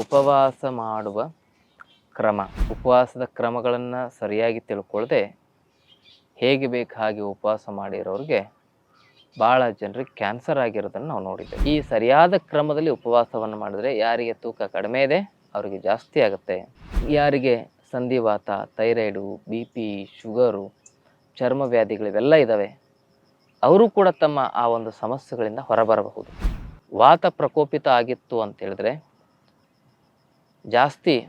ಉಪವಾಸ ಮಾಡುವ ಕ್ರಮ, ಉಪವಾಸದ ಕ್ರಮಗಳನ್ನು ಸರಿಯಾಗಿ ತಿಳ್ಕೊಳ್ಳದೆ ಹೇಗೆ ಬೇಕು ಹಾಗೆ ಉಪವಾಸ ಮಾಡಿರೋರಿಗೆ ಭಾಳ ಜನರಿಗೆ ಕ್ಯಾನ್ಸರ್ ಆಗಿರೋದನ್ನು ನಾವು ನೋಡಿದ್ದೇವೆ. ಈ ಸರಿಯಾದ ಕ್ರಮದಲ್ಲಿ ಉಪವಾಸವನ್ನು ಮಾಡಿದ್ರೆ ಯಾರಿಗೆ ತೂಕ ಕಡಿಮೆ ಇದೆ, ಅವರಿಗೆ ಜಾಸ್ತಿ ಆಗುತ್ತೆ. ಯಾರಿಗೆ ಸಂಧಿವಾತ, ಥೈರಾಯ್ಡು ಬಿ ಪಿ ಶುಗರು, ಚರ್ಮ ವ್ಯಾಧಿಗಳು ಇವೆಲ್ಲ ಇದ್ದಾವೆ ಅವರು ಕೂಡ ತಮ್ಮ ಆ ಒಂದು ಸಮಸ್ಯೆಗಳಿಂದ ಹೊರಬರಬಹುದು. ವಾತ ಪ್ರಕೋಪಿತ ಆಗಿತ್ತು ಅಂತ ಹೇಳಿದ್ರೆ ಜಾಸ್ತಿ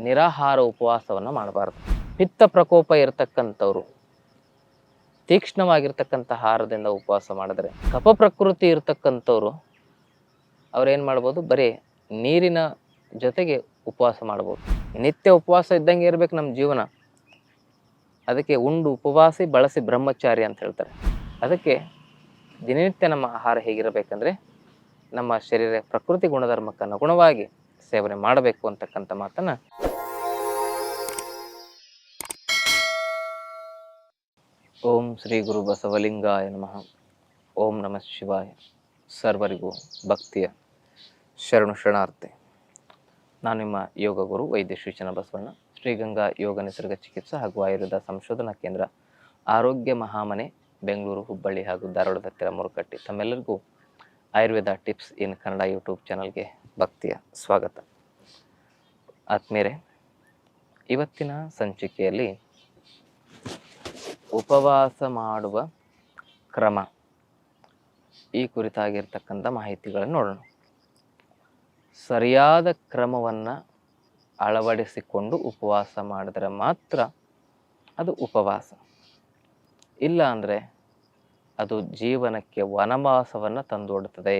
ನಿರಾಹಾರ ಉಪವಾಸವನ್ನು ಮಾಡಬಾರ್ದು. ಪಿತ್ತ ಪ್ರಕೋಪ ಇರತಕ್ಕಂಥವ್ರು, ತೀಕ್ಷ್ಣವಾಗಿರ್ತಕ್ಕಂಥ ಆಹಾರದಿಂದ ಉಪವಾಸ ಮಾಡಿದ್ರೆ, ಕಪ ಪ್ರಕೃತಿ ಇರತಕ್ಕಂಥವ್ರು, ಅವ್ರೇನು ಮಾಡ್ಬೋದು? ಬರೀ ನೀರಿನ ಜೊತೆಗೆ ಉಪವಾಸ ಮಾಡ್ಬೋದು. ನಿತ್ಯ ಉಪವಾಸ ಇದ್ದಂಗೆ ಇರಬೇಕು ನಮ್ಮ ಜೀವನ. ಅದಕ್ಕೆ ಉಂಡು ಉಪವಾಸಿ, ಬಳಸಿ ಬ್ರಹ್ಮಚಾರಿ ಅಂತ ಹೇಳ್ತಾರೆ. ಅದಕ್ಕೆ ದಿನನಿತ್ಯ ನಮ್ಮ ಆಹಾರ ಹೇಗಿರಬೇಕಂದ್ರೆ, ನಮ್ಮ ಶರೀರ ಪ್ರಕೃತಿ ಗುಣಧರ್ಮಕ್ಕೆ ಅನುಗುಣವಾಗಿ ಸೇವನೆ ಮಾಡಬೇಕು ಅಂತಕ್ಕಂಥ ಮಾತನ್ನ ಓಂ ಶ್ರೀ ಗುರು ಬಸವಲಿಂಗಾಯ ನಮಃ. ಓಂ ನಮಃ ಶಿವಾಯ. ಸರ್ವರಿಗೂ ಭಕ್ತಿಯ ಶರಣು ಶರಣಾರ್ಥಿ. ನಾನು ನಿಮ್ಮ ಯೋಗ ಗುರು ವೈದ್ಯ ಶ್ರೀಚನ ಬಸವಣ್ಣ. ಶ್ರೀಗಂಗಾ ಯೋಗ ನಿಸರ್ಗ ಚಿಕಿತ್ಸಾ ಹಾಗೂ ಆಯುರ್ವೇದ ಸಂಶೋಧನಾ ಕೇಂದ್ರ ಆರೋಗ್ಯ ಮಹಾಮನೆ, ಬೆಂಗಳೂರು, ಹುಬ್ಬಳ್ಳಿ ಹಾಗೂ ಧಾರವಾಡದ ಹತ್ತಿರ ಮುರುಕಟ್ಟಿ. ತಮ್ಮೆಲ್ಲರಿಗೂ Ayurveda tips in Kannada YouTube ಚಾನಲ್ಗೆ ಭಕ್ತಿಯ ಸ್ವಾಗತ. ಆತ್ಮೀಯರೇ, ಇವತ್ತಿನ ಸಂಚಿಕೆಯಲ್ಲಿ ಉಪವಾಸ ಮಾಡುವ ಕ್ರಮ ಈ ಕುರಿತಾಗಿರ್ತಕ್ಕಂಥ ಮಾಹಿತಿಗಳನ್ನು ನೋಡೋಣ. ಸರಿಯಾದ ಕ್ರಮವನ್ನು ಅಳವಡಿಸಿಕೊಂಡು ಉಪವಾಸ ಮಾಡಿದ್ರೆ ಮಾತ್ರ ಅದು ಉಪವಾಸ. ಇಲ್ಲ ಅಂದರೆ ಅದು ಜೀವನಕ್ಕೆ ವನವಾಸವನ್ನು ತಂದೊಡ್ತದೆ.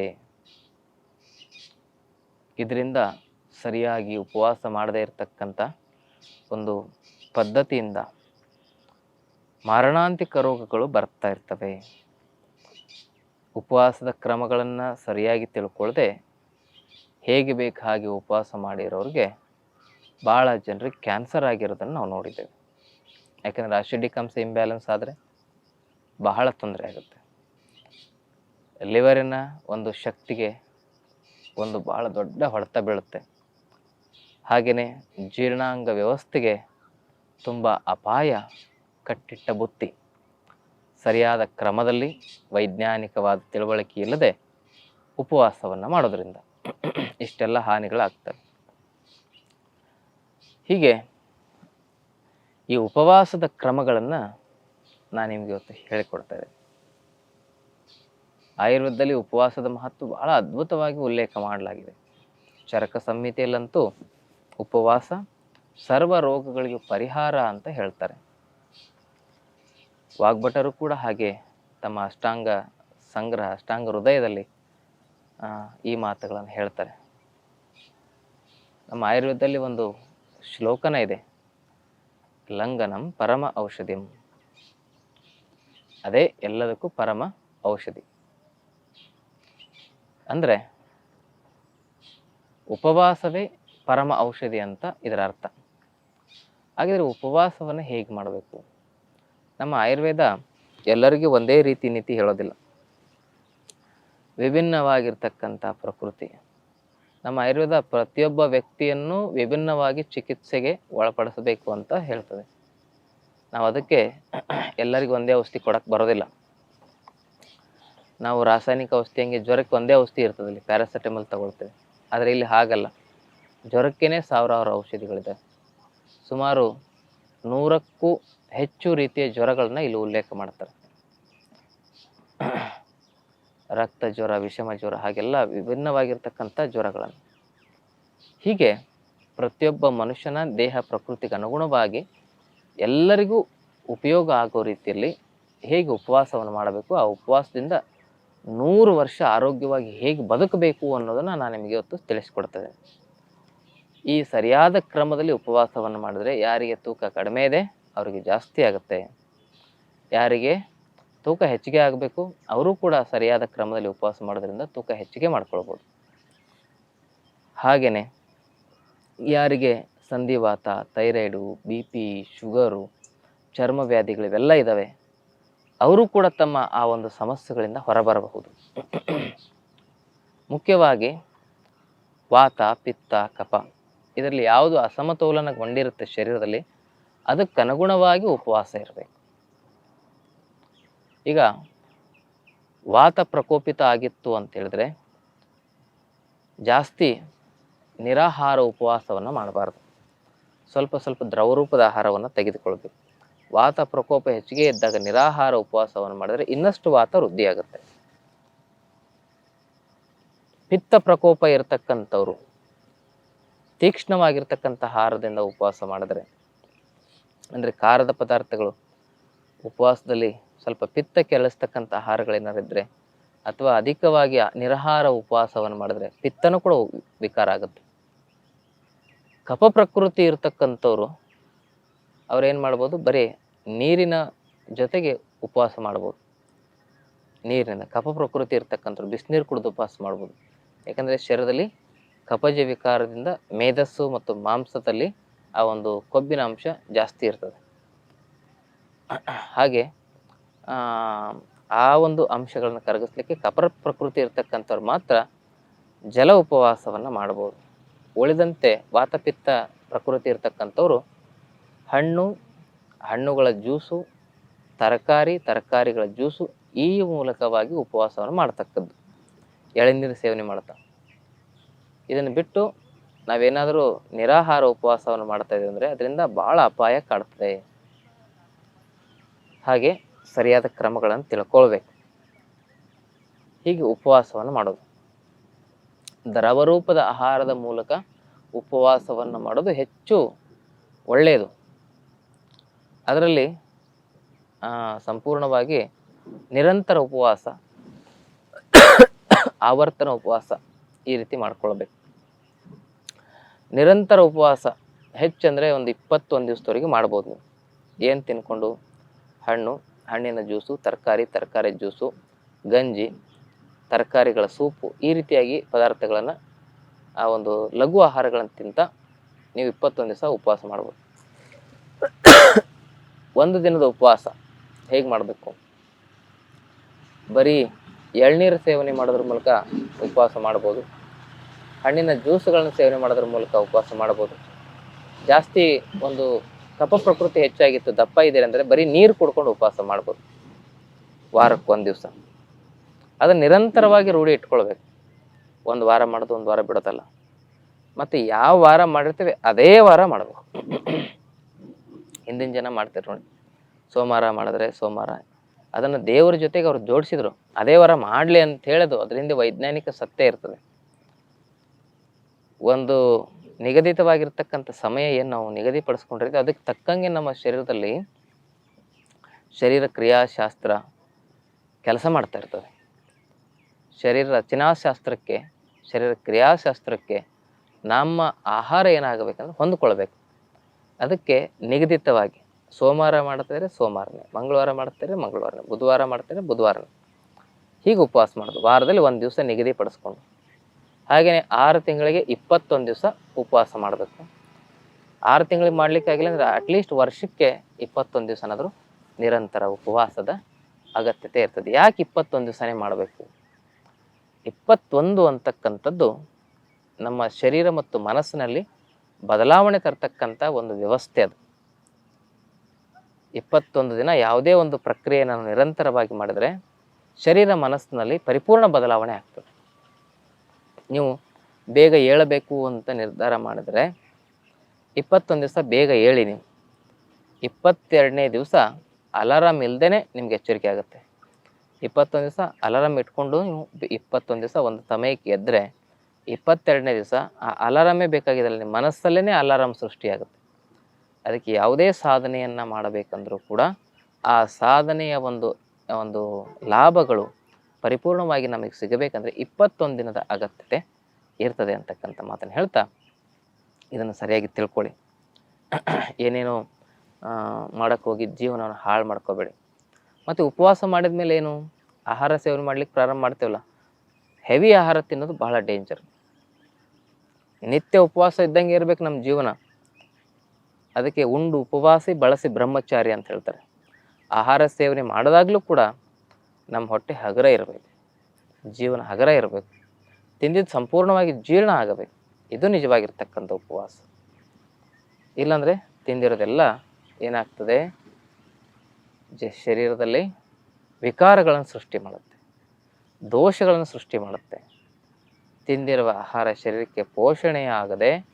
ಇದರಿಂದ ಸರಿಯಾಗಿ ಉಪವಾಸ ಮಾಡದೇ ಇರತಕ್ಕಂಥ ಒಂದು ಪದ್ಧತಿಯಿಂದ ಮಾರಣಾಂತಿಕ ರೋಗಗಳು ಬರ್ತಾ ಇರ್ತವೆ. ಉಪವಾಸದ ಕ್ರಮಗಳನ್ನು ಸರಿಯಾಗಿ ತಿಳ್ಕೊಳ್ಳದೆ ಹೇಗೆ ಬೇಕು ಹಾಗೆ ಉಪವಾಸ ಮಾಡಿರೋರಿಗೆ ಭಾಳ ಜನರಿಗೆ ಕ್ಯಾನ್ಸರ್ ಆಗಿರೋದನ್ನು ನಾವು ನೋಡಿದ್ದೇವೆ. ಯಾಕಂದರೆ ಆಸಿಡಿಕ್ ಅಂಶ ಇಂಬ್ಯಾಲೆನ್ಸ್ ಆದರೆ ಬಹಳ ತೊಂದರೆ ಆಗುತ್ತೆ. ಲಿವರಿನ ಒಂದು ಶಕ್ತಿಗೆ ಒಂದು ಭಾಳ ದೊಡ್ಡ ಹೊಡೆತ ಬೀಳುತ್ತೆ. ಹಾಗೆಯೇ ಜೀರ್ಣಾಂಗ ವ್ಯವಸ್ಥೆಗೆ ತುಂಬ ಅಪಾಯ ಕಟ್ಟಿಟ್ಟ ಬುತ್ತಿ. ಸರಿಯಾದ ಕ್ರಮದಲ್ಲಿ ವೈಜ್ಞಾನಿಕವಾದ ತಿಳುವಳಿಕೆ ಇಲ್ಲದೆ ಉಪವಾಸವನ್ನು ಮಾಡೋದರಿಂದ ಇಷ್ಟೆಲ್ಲ ಹಾನಿಗಳಾಗ್ತವೆ. ಹೀಗೆ ಈ ಉಪವಾಸದ ಕ್ರಮಗಳನ್ನು ನಾನು ನಿಮಗೆ ಇವತ್ತು ಹೇಳಿಕೊಡ್ತಾ ಇದ್ದೇನೆ. ಆಯುರ್ವೇದದಲ್ಲಿ ಉಪವಾಸದ ಮಹತ್ವ ಬಹಳ ಅದ್ಭುತವಾಗಿ ಉಲ್ಲೇಖ ಮಾಡಲಾಗಿದೆ. ಚರಕ ಸಂಹಿತೆಯಲ್ಲಂತೂ ಉಪವಾಸ ಸರ್ವ ರೋಗಗಳಿಗೆ ಪರಿಹಾರ ಅಂತ ಹೇಳ್ತಾರೆ. ವಾಗ್ಭಟರು ಕೂಡ ಹಾಗೆ ತಮ್ಮ ಅಷ್ಟಾಂಗ ಸಂಗ್ರಹ, ಅಷ್ಟಾಂಗ ಹೃದಯದಲ್ಲಿ ಈ ಮಾತುಗಳನ್ನು ಹೇಳ್ತಾರೆ. ನಮ್ಮ ಆಯುರ್ವೇದದಲ್ಲಿ ಒಂದು ಶ್ಲೋಕನ ಇದೆ. ಲಂಗನಂ ಪರಮ ಔಷಧಿಂ. ಅದೇ ಎಲ್ಲದಕ್ಕೂ ಪರಮ ಔಷಧಿ. ಅಂದರೆ ಉಪವಾಸವೇ ಪರಮ ಔಷಧಿ ಅಂತ ಇದರ ಅರ್ಥ. ಹಾಗಿದ್ರೆ ಉಪವಾಸವನ್ನು ಹೇಗೆ ಮಾಡಬೇಕು? ನಮ್ಮ ಆಯುರ್ವೇದ ಎಲ್ಲರಿಗೂ ಒಂದೇ ರೀತಿ ನೀತಿ ಹೇಳೋದಿಲ್ಲ. ವಿಭಿನ್ನವಾಗಿರ್ತಕ್ಕಂಥ ಪ್ರಕೃತಿ. ನಮ್ಮ ಆಯುರ್ವೇದ ಪ್ರತಿಯೊಬ್ಬ ವ್ಯಕ್ತಿಯನ್ನು ವಿಭಿನ್ನವಾಗಿ ಚಿಕಿತ್ಸೆಗೆ ಒಳಪಡಿಸಬೇಕು ಅಂತ ಹೇಳ್ತದೆ. ನಾವು ಅದಕ್ಕೆ ಎಲ್ಲರಿಗೂ ಒಂದೇ ಔಷಧಿ ಕೊಡಕ್ಕೆ ಬರೋದಿಲ್ಲ. ನಾವು ರಾಸಾಯನಿಕ ಔಷಧಿ ಹಂಗೆ ಜ್ವರಕ್ಕೆ ಒಂದೇ ಔಷಧಿ ಇರ್ತದೆ ಇಲ್ಲಿ ಪ್ಯಾರಾಸೆಟಮಲ್ ತಗೊಳ್ತೇವೆ. ಆದರೆ ಇಲ್ಲಿ ಹಾಗಲ್ಲ. ಜ್ವರಕ್ಕೇ ಸಾವಿರಾರು ಔಷಧಿಗಳಿದೆ ಸುಮಾರು ನೂರಕ್ಕೂ ಹೆಚ್ಚು ರೀತಿಯ ಜ್ವರಗಳನ್ನ ಇಲ್ಲಿ ಉಲ್ಲೇಖ ಮಾಡ್ತಾರೆ. ರಕ್ತ ಜ್ವರ, ವಿಷಮ ಜ್ವರ ಹಾಗೆಲ್ಲ ವಿಭಿನ್ನವಾಗಿರ್ತಕ್ಕಂಥ ಜ್ವರಗಳನ್ನು. ಹೀಗೆ ಪ್ರತಿಯೊಬ್ಬ ಮನುಷ್ಯನ ದೇಹ ಪ್ರಕೃತಿಗೆ ಅನುಗುಣವಾಗಿ ಎಲ್ಲರಿಗೂ ಉಪಯೋಗ ಆಗೋ ರೀತಿಯಲ್ಲಿ ಹೇಗೆ ಉಪವಾಸವನ್ನು ಮಾಡಬೇಕು, ಆ ಉಪವಾಸದಿಂದ ನೂರು ವರ್ಷ ಆರೋಗ್ಯವಾಗಿ ಹೇಗೆ ಬದುಕಬೇಕು ಅನ್ನೋದನ್ನು ನಾನು ನಿಮಗೆ ಇವತ್ತು ತಿಳಿಸ್ಕೊಡ್ತೇನೆ. ಈ ಸರಿಯಾದ ಕ್ರಮದಲ್ಲಿ ಉಪವಾಸವನ್ನು ಮಾಡಿದರೆ ಯಾರಿಗೆ ತೂಕ ಕಡಿಮೆ ಇದೆ, ಅವರಿಗೆ ಜಾಸ್ತಿ ಆಗುತ್ತೆ. ಯಾರಿಗೆ ತೂಕ ಹೆಚ್ಚಿಗೆ ಆಗಬೇಕು, ಅವರು ಕೂಡ ಸರಿಯಾದ ಕ್ರಮದಲ್ಲಿ ಉಪವಾಸ ಮಾಡೋದ್ರಿಂದ ತೂಕ ಹೆಚ್ಚಿಗೆ ಮಾಡ್ಕೊಳ್ಬೋದು. ಹಾಗೆಯೇ ಯಾರಿಗೆ ಸಂಧಿವಾತ, ಥೈರಾಯ್ಡು, ಬಿ ಪಿ, ಶುಗರು, ಚರ್ಮ ವ್ಯಾಧಿಗಳು ಇವೆಲ್ಲ ಇದ್ದಾವೆ ಅವರು ಕೂಡ ತಮ್ಮ ಆ ಒಂದು ಸಮಸ್ಯೆಗಳಿಂದ ಹೊರಬರಬಹುದು. ಮುಖ್ಯವಾಗಿ ವಾತ, ಪಿತ್ತ, ಕಫ ಇದರಲ್ಲಿ ಯಾವುದು ಅಸಮತೋಲನಗೊಂಡಿರುತ್ತೆ ಶರೀರದಲ್ಲಿ ಅದಕ್ಕನುಗುಣವಾಗಿ ಉಪವಾಸ ಇರಬೇಕು. ಈಗ ವಾತ ಪ್ರಕೋಪಿತ ಆಗಿತ್ತು ಅಂತ ಹೇಳಿದ್ರೆ ಜಾಸ್ತಿ ನಿರಾಹಾರ ಉಪವಾಸವನ್ನು ಮಾಡಬಾರ್ದು. ಸ್ವಲ್ಪ ಸ್ವಲ್ಪ ದ್ರವರೂಪದ ಆಹಾರವನ್ನು ತೆಗೆದುಕೊಳ್ಬೇಕು. ವಾತ ಪ್ರಕೋಪ ಹೆಚ್ಚಿಗೆ ಇದ್ದಾಗ ನಿರಾಹಾರ ಉಪವಾಸವನ್ನು ಮಾಡಿದ್ರೆ ಇನ್ನಷ್ಟು ವಾತ ವೃದ್ಧಿಯಾಗುತ್ತೆ. ಪಿತ್ತ ಪ್ರಕೋಪ ಇರತಕ್ಕಂಥವ್ರು, ತೀಕ್ಷ್ಣವಾಗಿರ್ತಕ್ಕಂಥ ಆಹಾರದಿಂದ ಉಪವಾಸ ಮಾಡಿದ್ರೆ, ಅಂದರೆ ಖಾರದ ಪದಾರ್ಥಗಳು, ಉಪವಾಸದಲ್ಲಿ ಸ್ವಲ್ಪ ಪಿತ್ತ ಕೆರಳಿಸ್ತಕ್ಕಂಥ ಆಹಾರಗಳೇನಾರಿದ್ರೆ ಅಥವಾ ಅಧಿಕವಾಗಿ ನಿರಾಹಾರ ಉಪವಾಸವನ್ನು ಮಾಡಿದ್ರೆ ಪಿತ್ತನೂ ಕೂಡ ವಿಕಾರ ಆಗುತ್ತೆ. ಕಪ ಪ್ರಕೃತಿ ಇರತಕ್ಕಂಥವ್ರು, ಅವ್ರೇನು ಮಾಡ್ಬೋದು? ಬರೀ ನೀರಿನ ಜೊತೆಗೆ ಉಪವಾಸ ಮಾಡ್ಬೋದು. ನೀರಿನ ಕಫ ಪ್ರಕೃತಿ ಇರ್ತಕ್ಕಂಥವ್ರು ಬಿಸಿನೀರು ಕುಡಿದು ಉಪವಾಸ ಮಾಡ್ಬೋದು. ಯಾಕಂದರೆ ಶರೀರದಲ್ಲಿ ಕಫಜ ವಿಕಾರದಿಂದ ಮೇಧಸ್ಸು ಮತ್ತು ಮಾಂಸದಲ್ಲಿ ಆ ಒಂದು ಕೊಬ್ಬಿನ ಅಂಶ ಜಾಸ್ತಿ ಇರ್ತದೆ. ಹಾಗೆ, ಆ ಒಂದು ಅಂಶಗಳನ್ನು ಕರಗಿಸ್ಲಿಕ್ಕೆ ಕಪರ ಪ್ರಕೃತಿ ಇರ್ತಕ್ಕಂಥವ್ರು ಮಾತ್ರ ಜಲ ಉಪವಾಸವನ್ನು ಮಾಡ್ಬೋದು. ಉಳಿದಂತೆ ವಾತಪಿತ್ತ ಪ್ರಕೃತಿ ಇರ್ತಕ್ಕಂಥವ್ರು ಹಣ್ಣು ಹಣ್ಣುಗಳ ಜ್ಯೂಸು, ತರಕಾರಿ, ತರಕಾರಿಗಳ ಜ್ಯೂಸು ಈ ಮೂಲಕವಾಗಿ ಉಪವಾಸವನ್ನು ಮಾಡ್ತಕ್ಕದ್ದು. ಎಳೆನೀರು ಸೇವನೆ ಮಾಡ್ತಾ. ಇದನ್ನು ಬಿಟ್ಟು ನಾವೇನಾದರೂ ನಿರಾಹಾರ ಉಪವಾಸವನ್ನು ಮಾಡ್ತಾ ಇದ್ದೀವಿ ಅಂದರೆ ಅದರಿಂದ ಭಾಳ ಅಪಾಯ ಕಾಡ್ತದೆ. ಹಾಗೆ ಸರಿಯಾದ ಕ್ರಮಗಳನ್ನು ತಿಳ್ಕೊಳ್ಬೇಕು. ಹೀಗೆ ಉಪವಾಸವನ್ನು ಮಾಡೋದು. ದ್ರವರೂಪದ ಆಹಾರದ ಮೂಲಕ ಉಪವಾಸವನ್ನು ಮಾಡೋದು ಹೆಚ್ಚು ಒಳ್ಳೆಯದು ಅದರಲ್ಲಿ ಸಂಪೂರ್ಣವಾಗಿ ನಿರಂತರ ಉಪವಾಸ, ಆವರ್ತನ ಉಪವಾಸ ಈ ರೀತಿ ಮಾಡ್ಕೊಳ್ಬೇಕು. ನಿರಂತರ ಉಪವಾಸ ಹೆಚ್ಚಂದರೆ ಒಂದು ಇಪ್ಪತ್ತೊಂದು ದಿವಸದವರೆಗೆ ಮಾಡ್ಬೋದು ನೀವು. ಏನು ತಿನ್ಕೊಂಡು? ಹಣ್ಣು, ಹಣ್ಣಿನ ಜ್ಯೂಸು, ತರಕಾರಿ ತರಕಾರಿ ಜ್ಯೂಸು, ಗಂಜಿ, ತರಕಾರಿಗಳ ಸೂಪು ಈ ರೀತಿಯಾಗಿ ಪದಾರ್ಥಗಳನ್ನು, ಆ, ಒಂದು ಲಘು ಆಹಾರಗಳನ್ನು ತಿಂತ ನೀವು ಇಪ್ಪತ್ತೊಂದು ದಿವಸ ಉಪವಾಸ ಮಾಡ್ಬೋದು. ಒಂದು ದಿನದ ಉಪವಾಸ ಹೇಗೆ ಮಾಡಬೇಕು? ಬರೀ ಎಳ್ನೀರು ಸೇವನೆ ಮಾಡೋದ್ರ ಮೂಲಕ ಉಪವಾಸ ಮಾಡ್ಬೋದು. ಹಣ್ಣಿನ ಜ್ಯೂಸ್ಗಳನ್ನು ಸೇವನೆ ಮಾಡೋದ್ರ ಮೂಲಕ ಉಪವಾಸ ಮಾಡ್ಬೋದು. ಜಾಸ್ತಿ ಒಂದು ಕಪ ಪ್ರಕೃತಿ ಹೆಚ್ಚಾಗಿತ್ತು, ದಪ್ಪ ಇದೆ ಅಂದರೆ ಬರೀ ನೀರು ಕುಡ್ಕೊಂಡು ಉಪವಾಸ ಮಾಡ್ಬೋದು. ವಾರಕ್ಕೆ ಒಂದು ದಿವಸ. ಅದನ್ನು ನಿರಂತರವಾಗಿ ರೂಢಿ ಇಟ್ಕೊಳ್ಬೇಕು. ಒಂದು ವಾರ ಮಾಡೋದು ಒಂದು ವಾರ ಬಿಡೋದಲ್ಲ. ಮತ್ತು ಯಾವ ವಾರ ಮಾಡಿರ್ತೀವಿ, ಅದೇ ವಾರ ಮಾಡಬೇಕು. ಹಿಂದಿನ ಜನ ಮಾಡ್ತಾರೆ ನೋಡಿ. ಸೋಮವಾರ ಮಾಡಿದ್ರೆ ಸೋಮವಾರ. ಅದನ್ನು ದೇವರ ಜೊತೆಗೆ ಅವ್ರು ಜೋಡಿಸಿದ್ರು. ಅದೇ ವಾರ ಮಾಡಲಿ ಅಂತ ಹೇಳೋದು ಅದರಿಂದ ವೈಜ್ಞಾನಿಕ ಸತ್ಯ ಇರ್ತದೆ. ಒಂದು ನಿಗದಿತವಾಗಿರ್ತಕ್ಕಂಥ ಸಮಯ ಏನು ನಾವು ನಿಗದಿಪಡಿಸ್ಕೊಂಡಿರ್ತೀವಿ ಅದಕ್ಕೆ ತಕ್ಕಂಗೆ ನಮ್ಮ ಶರೀರದಲ್ಲಿ ಶರೀರ ಕ್ರಿಯಾಶಾಸ್ತ್ರ ಕೆಲಸ ಮಾಡ್ತಾ ಇರ್ತದೆ. ಶರೀರ ರಚನಾಶಾಸ್ತ್ರಕ್ಕೆ, ಶರೀರ ಕ್ರಿಯಾಶಾಸ್ತ್ರಕ್ಕೆ ನಮ್ಮ ಆಹಾರ ಏನಾಗಬೇಕಂದ್ರೆ ಹೊಂದ್ಕೊಳ್ಬೇಕು. ಅದಕ್ಕೆ ನಿಗದಿತವಾಗಿ ಸೋಮವಾರ ಮಾಡ್ತಾರೆ ಸೋಮವಾರನೇ, ಮಂಗಳವಾರ ಮಾಡ್ತಾರೆ ಮಂಗಳವಾರನೇ, ಬುಧವಾರ ಮಾಡ್ತಾರೆ ಬುಧವಾರನೇ. ಹೀಗೆ ಉಪವಾಸ ಮಾಡೋದು. ವಾರದಲ್ಲಿ ಒಂದು ದಿವಸ ನಿಗದಿಪಡಿಸ್ಕೊಂಡು ಹಾಗೆಯೇ ಆರು ತಿಂಗಳಿಗೆ ಇಪ್ಪತ್ತೊಂದು ದಿವಸ ಉಪವಾಸ ಮಾಡಬೇಕು. ಆರು ತಿಂಗಳಿಗೆ ಮಾಡ್ಲಿಕ್ಕೆ ಆಗಿಲ್ಲ ಅಂದರೆ ಅಟ್ಲೀಸ್ಟ್ ವರ್ಷಕ್ಕೆ ಇಪ್ಪತ್ತೊಂದು ದಿವಸನಾದರೂ ನಿರಂತರ ಉಪವಾಸದ ಅಗತ್ಯತೆ ಇರ್ತದೆ. ಯಾಕೆ ಇಪ್ಪತ್ತೊಂದು ದಿವಸನೇ ಮಾಡಬೇಕು? ಇಪ್ಪತ್ತೊಂದು ಅಂತಕ್ಕಂಥದ್ದು ನಮ್ಮ ಶರೀರ ಮತ್ತು ಮನಸ್ಸಿನಲ್ಲಿ ಬದಲಾವಣೆ ತರ್ತಕ್ಕಂಥ ಒಂದು ವ್ಯವಸ್ಥೆ ಅದು. ಇಪ್ಪತ್ತೊಂದು ದಿನ ಯಾವುದೇ ಒಂದು ಪ್ರಕ್ರಿಯೆಯನ್ನು ನಿರಂತರವಾಗಿ ಮಾಡಿದರೆ ಶರೀರ ಮನಸ್ಸಿನಲ್ಲಿ ಪರಿಪೂರ್ಣ ಬದಲಾವಣೆ ಆಗ್ತದೆ. ನೀವು ಬೇಗ ಏಳಬೇಕು ಅಂತ ನಿರ್ಧಾರ ಮಾಡಿದರೆ ಇಪ್ಪತ್ತೊಂದು ದಿವಸ ಬೇಗ ಏಳಿ ನೀವು. ಇಪ್ಪತ್ತೆರಡನೇ ದಿವಸ ಅಲಾರಾಮ್ ಇಲ್ಲದೇ ನಿಮ್ಗೆ ಎಚ್ಚರಿಕೆ ಆಗುತ್ತೆ. ಇಪ್ಪತ್ತೊಂದು ದಿವಸ ಅಲಾರಾಮ್ ಇಟ್ಕೊಂಡು ನೀವು ಇಪ್ಪತ್ತೊಂದು ದಿವಸ ಒಂದು ಸಮಯಕ್ಕೆ ಎದ್ದರೆ ಇಪ್ಪತ್ತೆರಡನೇ ದಿವಸ ಆ ಅಲಾರಾಮೇ ಬೇಕಾಗಿದ್ದಲ್ಲ, ನಿಮ್ಮ ಮನಸ್ಸಲ್ಲೇ ಅಲಾರಾಮ್ ಸೃಷ್ಟಿಯಾಗುತ್ತೆ. ಅದಕ್ಕೆ ಯಾವುದೇ ಸಾಧನೆಯನ್ನು ಮಾಡಬೇಕಂದ್ರೂ ಕೂಡ ಆ ಸಾಧನೆಯ ಒಂದು ಒಂದು ಲಾಭಗಳು ಪರಿಪೂರ್ಣವಾಗಿ ನಮಗೆ ಸಿಗಬೇಕಂದ್ರೆ ಇಪ್ಪತ್ತೊಂದು ದಿನದ ಅಗತ್ಯತೆ ಇರ್ತದೆ ಅಂತಕ್ಕಂಥ ಮಾತನ್ನು ಹೇಳ್ತಾ ಇದನ್ನು ಸರಿಯಾಗಿ ತಿಳ್ಕೊಳ್ಳಿ. ಏನೇನೋ ಮಾಡೋಕ್ಕೆ ಹೋಗಿ ಜೀವನವನ್ನು ಹಾಳು ಮಾಡ್ಕೋಬೇಡಿ. ಮತ್ತು ಉಪವಾಸ ಮಾಡಿದ ಮೇಲೆ ಏನು? ಆಹಾರ ಸೇವನೆ ಮಾಡ್ಲಿಕ್ಕೆ ಪ್ರಾರಂಭ ಮಾಡ್ತೇವಲ್ಲ? ಹೆವಿ ಆಹಾರ ತಿನ್ನೋದು ಬಹಳ ಡೇಂಜರ್. ನಿತ್ಯ ಉಪವಾಸ ಇದ್ದಂಗೆ ಇರ್ಬೇಕು ನಮ್ಮ ಜೀವನ. ಅದಕ್ಕೆ ಉಂಡು ಉಪವಾಸಿ ಬಳಸಿ ಬ್ರಹ್ಮಚಾರಿ ಅಂತ ಹೇಳ್ತಾರೆ. ಆಹಾರ ಸೇವನೆ ಮಾಡಿದಾಗಲೂ ಕೂಡ ನಮ್ಮ ಹೊಟ್ಟೆ ಹಗರ ಇರಬೇಕು. ಜೀವನ ಹಗರ ಇರಬೇಕು. ತಿಂದಿದ್ದು ಸಂಪೂರ್ಣವಾಗಿ ಜೀರ್ಣ ಆಗಬೇಕು. ಇದು ನಿಜವಾಗಿರ್ತಕ್ಕಂಥ ಉಪವಾಸ. ಇಲ್ಲಾಂದರೆ ತಿಂದಿರೋದೆಲ್ಲ ಏನಾಗ್ತದೆ? ಜ ಶರೀರದಲ್ಲಿ ವಿಕಾರಗಳನ್ನು ಸೃಷ್ಟಿ ಮಾಡುತ್ತೆ. ದೋಷಗಳನ್ನು ಸೃಷ್ಟಿ ಮಾಡುತ್ತೆ. ತಿಂದಿರುವ ಆಹಾರ ಶರೀರಕ್ಕೆ ಪೋಷಣೆಯಾಗದೆ,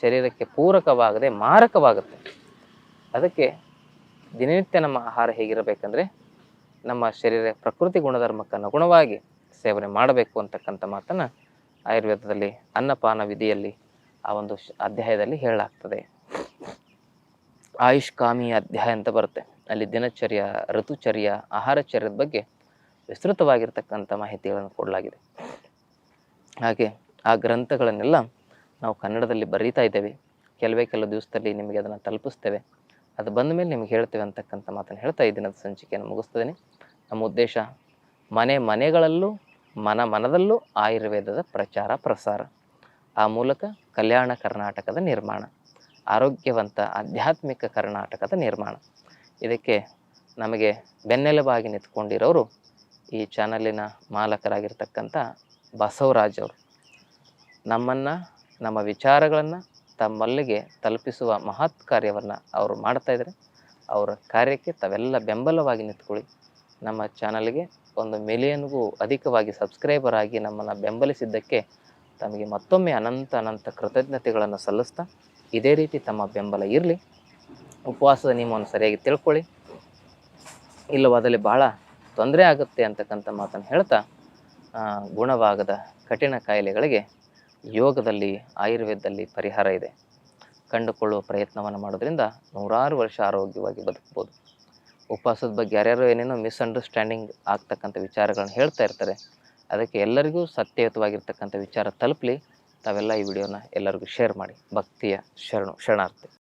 ಶರೀರಕ್ಕೆ ಪೂರಕವಾಗದೆ, ಮಾರಕವಾಗುತ್ತೆ. ಅದಕ್ಕೆ ದಿನನಿತ್ಯ ನಮ್ಮ ಆಹಾರ ಹೇಗಿರಬೇಕಂದ್ರೆ, ನಮ್ಮ ಶರೀರ ಪ್ರಕೃತಿ ಗುಣಧರ್ಮಕ್ಕೆ ಅನುಗುಣವಾಗಿ ಸೇವನೆ ಮಾಡಬೇಕು ಅಂತಕ್ಕಂಥ ಮಾತನ್ನು ಆಯುರ್ವೇದದಲ್ಲಿ ಅನ್ನಪಾನ ವಿಧಿಯಲ್ಲಿ ಆ ಒಂದು ಅಧ್ಯಾಯದಲ್ಲಿ ಹೇಳಲಾಗ್ತದೆ. ಆಯುಷ್ಕಾಮಿ ಅಧ್ಯಾಯ ಅಂತ ಬರುತ್ತೆ. ಅಲ್ಲಿ ದಿನಚರ್ಯ, ಋತುಚರ್ಯ, ಆಹಾರಚರ್ಯದ ಬಗ್ಗೆ ವಿಸ್ತೃತವಾಗಿರ್ತಕ್ಕಂಥ ಮಾಹಿತಿಗಳನ್ನು ಕೊಡಲಾಗಿದೆ. ಹಾಗೆ ಆ ಗ್ರಂಥಗಳನ್ನೆಲ್ಲ ನಾವು ಕನ್ನಡದಲ್ಲಿ ಬರೀತಾ ಇದ್ದೇವೆ. ಕೆಲವೇ ಕೆಲವು ದಿವಸದಲ್ಲಿ ನಿಮಗೆ ಅದನ್ನು ತಲುಪಿಸ್ತೇವೆ. ಅದು ಬಂದ ಮೇಲೆ ನಿಮ್ಗೆ ಹೇಳ್ತೇವೆ ಅಂತಕ್ಕಂಥ ಮಾತನ್ನು ಹೇಳ್ತಾ ಈ ದಿನದ ಸಂಚಿಕೆಯನ್ನು ಮುಗಿಸ್ತಿದ್ದೀನಿ ನಮ್ಮ ಉದ್ದೇಶ, ಮನೆ ಮನೆಗಳಲ್ಲೂ, ಮನ ಮನದಲ್ಲೂ ಆಯುರ್ವೇದದ ಪ್ರಚಾರ, ಪ್ರಸಾರ. ಆ ಮೂಲಕ ಕಲ್ಯಾಣ ಕರ್ನಾಟಕದ ನಿರ್ಮಾಣ. ಆರೋಗ್ಯವಂತ ಆಧ್ಯಾತ್ಮಿಕ ಕರ್ನಾಟಕದ ನಿರ್ಮಾಣ. ಇದಕ್ಕೆ ನಮಗೆ ಬೆನ್ನೆಲುಬಾಗಿ ನಿಂತ್ಕೊಂಡಿರೋರು ಈ ಚಾನಲಿನ ಮಾಲಕರಾಗಿರ್ತಕ್ಕಂಥ ಬಸವರಾಜ್ ಅವರು. ನಮ್ಮನ್ನು, ನಮ್ಮ ವಿಚಾರಗಳನ್ನು ತಮ್ಮಲ್ಲಿಗೆ ತಲುಪಿಸುವ ಮಹತ್ ಕಾರ್ಯವನ್ನು ಅವರು ಮಾಡ್ತಾ ಇದ್ದಾರೆ ಅವರ ಕಾರ್ಯಕ್ಕೆ ತಾವೆಲ್ಲ ಬೆಂಬಲವಾಗಿ ನಿಂತ್ಕೊಳ್ಳಿ. ನಮ್ಮ ಚಾನಲ್ಗೆ ಒಂದು ಮಿಲಿಯನ್ಗೂ ಅಧಿಕವಾಗಿ ಸಬ್ಸ್ಕ್ರೈಬರ್ ಆಗಿ ನಮ್ಮನ್ನು ಬೆಂಬಲಿಸಿದ್ದಕ್ಕೆ ತಮಗೆ ಮತ್ತೊಮ್ಮೆ ಅನಂತ ಅನಂತ ಕೃತಜ್ಞತೆಗಳನ್ನು ಸಲ್ಲಿಸ್ತಾ ಇದೇ ರೀತಿ ತಮ್ಮ ಬೆಂಬಲ ಇರಲಿ. ಉಪವಾಸದ ನಿಯಮವನ್ನು ಸರಿಯಾಗಿ ತಿಳ್ಕೊಳ್ಳಿ. ಇಲ್ಲವಾದಲ್ಲಿ ಭಾಳ ತೊಂದರೆ ಆಗುತ್ತೆ ಅಂತಕ್ಕಂಥ ಮಾತನ್ನು ಹೇಳ್ತಾ ಗುಣವಾಗದ ಕಠಿಣ ಕಾಯಿಲೆಗಳಿಗೆ ಯೋಗದಲ್ಲಿ, ಆಯುರ್ವೇದದಲ್ಲಿ ಪರಿಹಾರ ಇದೆ. ಕಂಡುಕೊಳ್ಳುವ ಪ್ರಯತ್ನವನ್ನು ಮಾಡೋದ್ರಿಂದ ನೂರಾರು ವರ್ಷ ಆರೋಗ್ಯವಾಗಿ ಬದುಕ್ಬೋದು. ಉಪವಾಸದ ಬಗ್ಗೆ ಯಾರ್ಯಾರು ಏನೇನೋ ಮಿಸ್ಅಂಡರ್ಸ್ಟ್ಯಾಂಡಿಂಗ್ ಆಗ್ತಕ್ಕಂಥ ವಿಚಾರಗಳನ್ನ ಹೇಳ್ತಾ ಇರ್ತಾರೆ. ಅದಕ್ಕೆ ಎಲ್ಲರಿಗೂ ಸತ್ಯಯುತವಾಗಿರ್ತಕ್ಕಂಥ ವಿಚಾರ ತಲುಪಲಿ. ತಾವೆಲ್ಲ ಈ ವಿಡಿಯೋನ ಎಲ್ಲರಿಗೂ ಶೇರ್ ಮಾಡಿ. ಭಕ್ತಿಯ ಶರಣು, ಶರಣಾರ್ಥಿ.